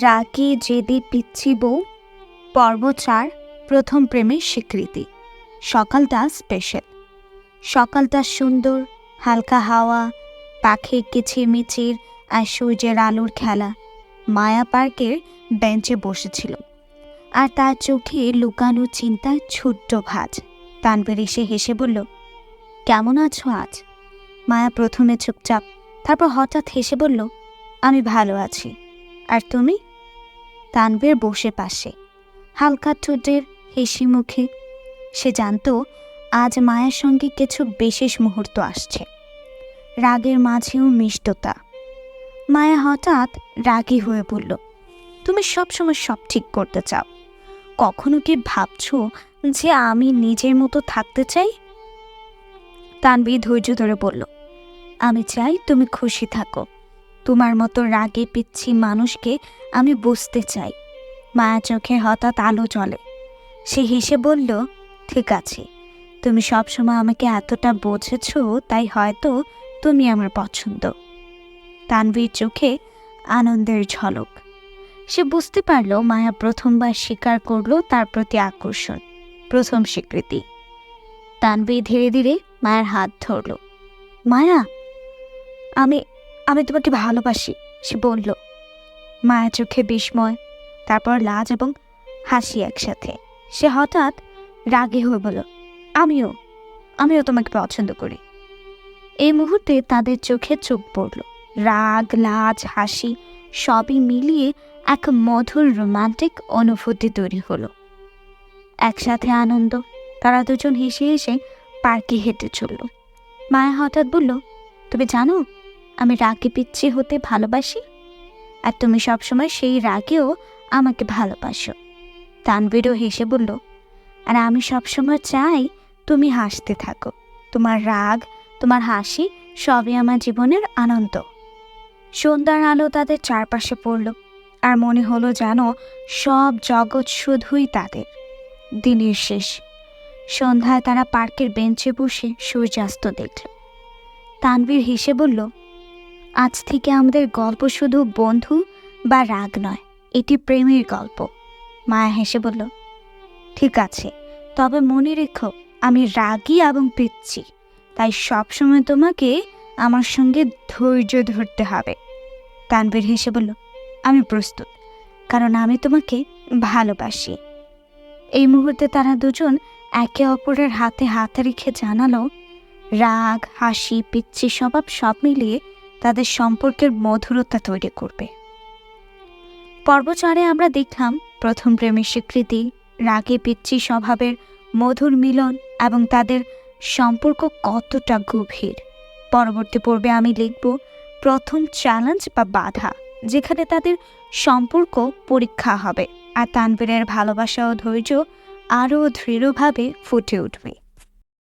রাগে জেদি পিচ্ছি বউ পর্ব চার প্রথম প্রেমের স্বীকৃতি। সকালটা স্পেশাল সকালটা সুন্দর, হালকা হাওয়া পাখির কিচিরমিচির আর সূর্যের আলোর খেলা। মায়া পার্কের বেঞ্চে বসেছিল। আর তার চোখে লুকানো চিন্তার ছোট্ট ভাঁজ। তানভীর এসে হেসে বলল, কেমন আছো আজ? মায়া প্রথমে চুপচাপ, তারপর হঠাৎ হেসে বলল, আমি ভালো আছি। আর তুমি? তানভীর বসে পাশে। হালকা ঠোঁটের হেসি মুখে সে জানতো, আজ মায়ের সঙ্গে কিছু বিশেষ মুহূর্ত আসছে। রাগের মাঝেও মিষ্টতা। মায়া হঠাৎ রাগী হয়ে বলল, তুমি সবসময় সব ঠিক করতে চাও। কখনো কি ভাবছ যে আমি নিজের মতো থাকতে চাই? তানবীর ধৈর্য ধরে বলল, আমি চাই তুমি খুশি থাকো। তোমার মতো রাগে পিচ্ছি মানুষকে আমি বুঝতে চাই। মায়া চোখে হঠাৎ আলো চলে সে হেসে বলল, ঠিক আছে, তুমি সবসময় আমাকে এতটা বোঝেছ, তাই হয়তো তুমি আমার পছন্দ। তানভীর চোখে আনন্দের ঝলক। সে বুঝতে পারল মায়া প্রথমবার স্বীকার করল তার প্রতি আকর্ষণ, প্রথম স্বীকৃতি। তানভীর ধীরে ধীরে মায়ের হাত ধরল। মায়া, আমি আমি তোমাকে ভালোবাসি, সে বলল। মায়া চোখে বিস্ময়, তারপর লাজ এবং হাসি একসাথে। সে হঠাৎ রাগে হয়ে বলল, আমিও আমিও তোমাকে পছন্দ করি। এই মুহূর্তে তাদের চোখে চোখ পড়ল। রাগ, লাজ, হাসি সবই মিলিয়ে এক মধুর রোমান্টিক অনুভূতি তৈরি হলো। একসাথে আনন্দ, তারা দুজন হেসে হেসে পার্কে হেঁটে চলল। মায়া হঠাৎ বলল, তুমি জানো আমি রাগে পিচ্ছি হতে ভালোবাসি, আর তুমি সবসময় সেই রাগেও আমাকে ভালোবাসো। তানবীরও হেসে বলল, আর আমি সবসময় চাই তুমি হাসতে থাকো। তোমার রাগ, তোমার হাসি সবই আমার জীবনের আনন্দ। সন্ধ্যার আলো তাদের চারপাশে পড়ল, আর মনে হলো যেন সব জগৎ শুধুই তাদের। দিনের শেষ, সন্ধ্যায় তারা পার্কের বেঞ্চে বসে সূর্যাস্ত দেখল। তানবীর হেসে বলল আজ থেকে আমাদের গল্প শুধু বন্ধু বা রাগ নয়, এটি প্রেমের গল্প। মায়া হেসে বলল, ঠিক আছে, তবে মনে রেখো, আমি রাগী এবং পিচ্ছি, তাই সবসময় তোমাকে আমার সঙ্গে ধৈর্য ধরতে হবে। তানবীর হেসে বলল, আমি প্রস্তুত, কারণ আমি তোমাকে ভালোবাসি। এই মুহূর্তে তারা দুজন একে অপরের হাতে হাত রেখে জানালো, রাগ, হাসি, পিচ্ছি স্বভাব সব মিলিয়ে তাদের সম্পর্কের মধুরতা তৈরি করবে। পর্বচারে আমরা দেখলাম, প্রথম প্রেমের স্বীকৃতি, রাগে পিচ্ছি স্বভাবের মধুর মিলন এবং তাদের সম্পর্ক কতটা গভীর। পরবর্তী পর্বে আমি লিখব প্রথম চ্যালেঞ্জ বা বাধা, যেখানে তাদের সম্পর্ক পরীক্ষা হবে, আর তানবীরের ভালোবাসা ও ধৈর্য আরও দৃঢ়ভাবে ফুটে উঠবে।